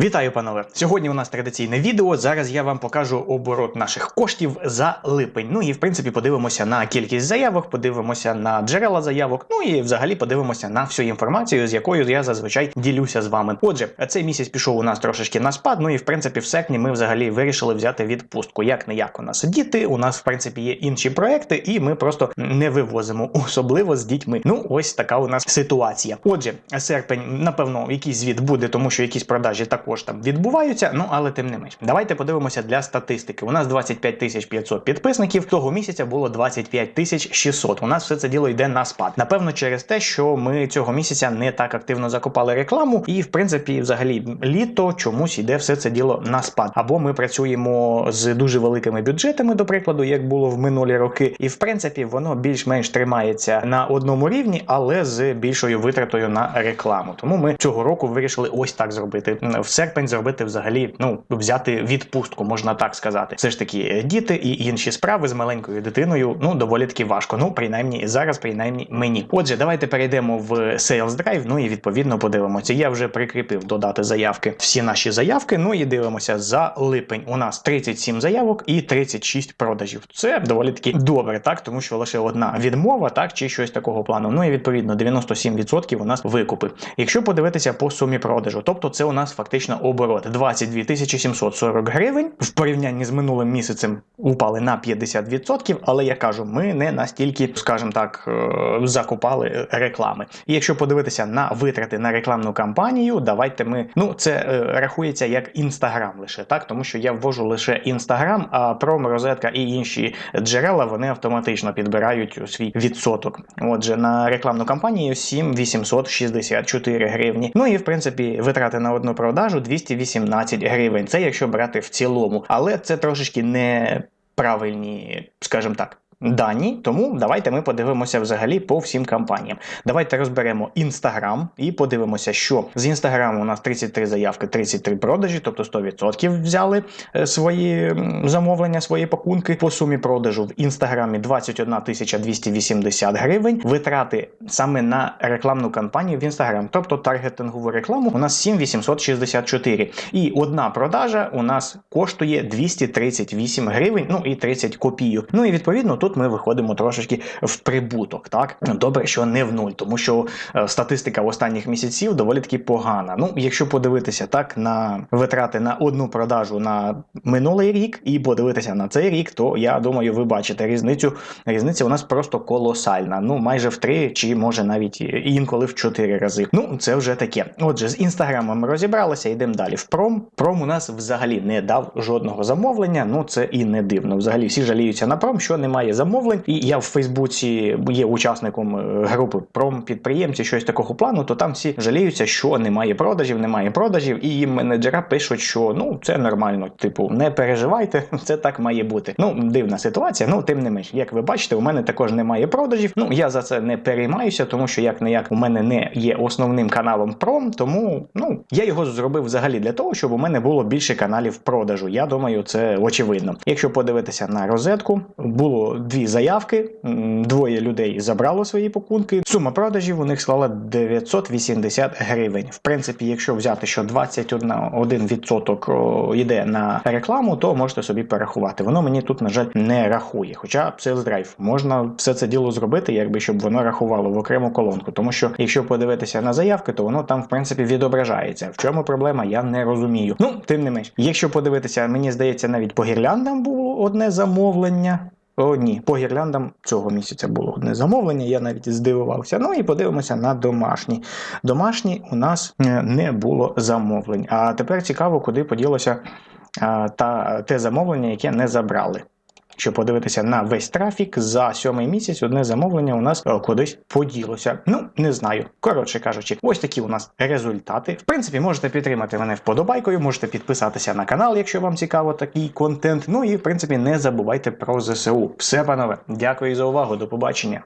Вітаю, панове! Сьогодні у нас традиційне відео. Зараз я вам покажу оборот наших коштів за липень. Ну і в принципі подивимося на кількість заявок, подивимося на джерела заявок. Ну і взагалі подивимося на всю інформацію, з якою я зазвичай ділюся з вами. Отже, цей місяць пішов у нас трошечки на спад. Ну і в принципі, в серпні ми взагалі вирішили взяти відпустку. Як не як у нас діти, у нас в принципі є інші проекти, і ми просто не вивозимо, особливо з дітьми. Ну ось така у нас ситуація. Отже, серпень, напевно, якийсь звіт буде, тому що якісь продажі також там відбуваються. Ну але тим не менш, давайте подивимося для статистики. У нас 25 тисяч 500 підписників. Того місяця було 25 тисяч 600. У нас все це діло йде на спад. Напевно, через те, що ми цього місяця не так активно закупали рекламу, і в принципі, взагалі, літо чомусь йде все це діло на спад. Або ми працюємо з дуже великими бюджетами, до прикладу, як було в минулі роки, і в принципі воно більш-менш тримається на одному рівні, але з більшою витратою на рекламу. Тому ми цього року вирішили ось так зробити. В серпень зробити взагалі, ну взяти відпустку, можна так сказати. Все ж таки, е, діти і інші справи з маленькою дитиною ну доволі таки важко. Ну принаймні зараз, принаймні мені. Отже, давайте перейдемо в Sales Drive, ну і відповідно подивимося. Я вже прикріпив додати заявки всі наші заявки. Ну і дивимося за липень. У нас 37 заявок і 36 продажів. Це доволі таки добре, так тому що лише одна відмова, так чи щось такого плану. Ну і відповідно 97% у нас викупи. Якщо подивитися по сумі продажу, тобто це у нас фактично оборот 22 тисячі 740 гривень. В порівнянні з минулим місяцем упали на 50%, але я кажу, ми не настільки, скажімо так, е, закупали реклами. І якщо подивитися на витрати на рекламну кампанію, давайте ми ну це е, рахується як інстаграм лише так, тому що я ввожу лише інстаграм, а пром, розетка і інші джерела вони автоматично підбирають свій відсоток. Отже, на рекламну кампанію 7864 гривні. Ну і в принципі витрати на одну продажу 218 гривень. Це якщо брати в цілому, але це трошечки не правильні, скажімо так. Дані, тому давайте ми подивимося взагалі по всім кампаніям. Давайте розберемо Інстаграм і подивимося, що з Інстаграму у нас 33 заявки, 33 продажі, тобто 100% взяли е, свої замовлення, свої пакунки. По сумі продажу в Інстаграмі 21 тисяча 280 гривень. Витрати саме на рекламну кампанію в Інстаграм, тобто таргетингову рекламу, у нас 7864. І одна продажа у нас коштує 238 гривень, ну і 30 копійок. Ну і відповідно тут ми виходимо трошечки в прибуток. Так добре, що не в нуль, тому що е, статистика останніх місяців доволі таки погана. Ну, якщо подивитися так на витрати на одну продажу на минулий рік і подивитися на цей рік, то я думаю, ви бачите різницю. Різниця у нас просто колосальна. Ну майже в три, чи може навіть інколи в чотири рази. Ну це вже таке. Отже, з інстаграмом розібралися, йдемо далі. В пром. Пром у нас взагалі не дав жодного замовлення. Ну це і не дивно. Взагалі всі жаліються на пром, що немає замовлень. І я в Фейсбуці є учасником е, групи пром підприємці, щось такого плану. То там всі жаліються, що немає продажів, немає продажів, і їм менеджера пишуть, що ну це нормально. Типу, не переживайте, це так має бути. Ну дивна ситуація. Ну тим не менш, як ви бачите, у мене також немає продажів. Ну я за це не переймаюся, тому що як не як у мене не є основним каналом пром, тому ну я його зробив взагалі для того, щоб у мене було більше каналів продажу. Я думаю, це очевидно. Якщо подивитися на розетку, було дві заявки, двоє людей забрало свої пакунки. Сума продажів у них склала 980 гривень. В принципі, якщо взяти, що 21% о, йде на рекламу, то можете собі перерахувати. Воно мені тут, на жаль, не рахує. Хоча Drive можна все це діло зробити, якби щоб воно рахувало в окрему колонку. Тому що якщо подивитися на заявки, то воно там в принципі відображається. В чому проблема, я не розумію. Ну, тим не менш, якщо подивитися, мені здається, навіть по гірляндам було одне замовлення. О, ні, по гірляндам цього місяця було одне замовлення, я навіть здивувався. Ну і подивимося на домашні. Домашні у нас е, не було замовлень. А тепер цікаво, куди поділося та, те замовлення, яке не забрали. Якщо подивитися на весь трафік за сьомий місяць, одне замовлення у нас е, кудись поділося. Ну не знаю. Коротше кажучи, ось такі у нас результати. В принципі, можете підтримати мене вподобайкою, можете підписатися на канал, якщо вам цікаво такий контент. Ну і в принципі не забувайте про ЗСУ. Все, панове, дякую за увагу. До побачення.